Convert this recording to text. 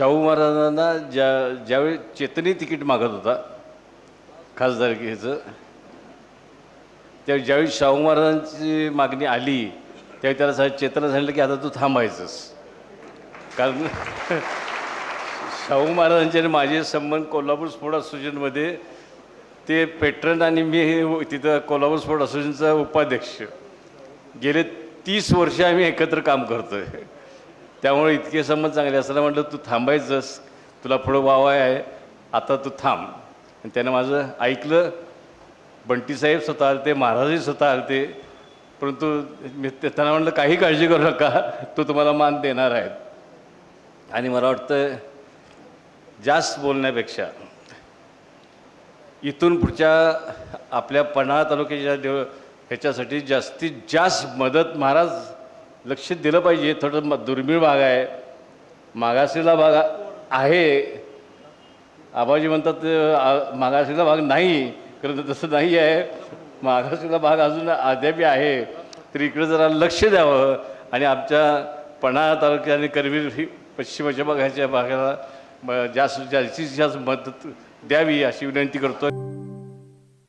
शाहू महाराजांना ज्या ज्यावेळी चेतनी तिकीट मागत होता खासदारकीचं त्या ज्यावेळी शाहू महाराजांची मागणी आली त्यावेळी त्याला सा चेतना सांगितलं की आता तू थांबायचंस. कारण शाहू महाराजांचे आणि माझे संबंध कोल्हापूर स्पोर्ट असोसिएशनमध्ये ते पेट्रन आणि मी हे तिथं कोल्हापूर स्पोर्ट असोसिएशनचा उपाध्यक्ष. गेले तीस वर्ष आम्ही एकत्र काम करतो आहे त्यामुळे इतके संबंध चांगले असताना म्हटलं तू थांबायचंस तुला पुढं वावाय आहे. आता तू थांब. आणि त्यानं माझं ऐकलं. बंटीसाहेब स्वतः आले ते महाराजही स्वतः आले ते परंतु मी त्यांना म्हटलं काही काळजी करू नका. तो तुम्हाला मान देणार आहे. आणि मला वाटतं जास्त बोलण्यापेक्षा इथून पुढच्या आपल्या पन्हाळा तालुक्याच्या देव ह्याच्यासाठी जास्तीत जास्त मदत महाराज लक्ष दिलं पाहिजे. थोडं दुर्मिळ भाग आहे. मागासलेला भाग आहे. आबाजी म्हणतात मागासलेला भाग नाही. खरं तसं नाही आहे. मागासलेला भाग अजून अद्यापी आहे. तर इकडे जरा लक्ष द्यावं. आणि आमच्या पन्हाळा तालुक्या आणि करवीर ही पश्चिमच्या भागाच्या भागाला जास्त जास्तीत जास्त मदत द्यावी अशी विनंती करतो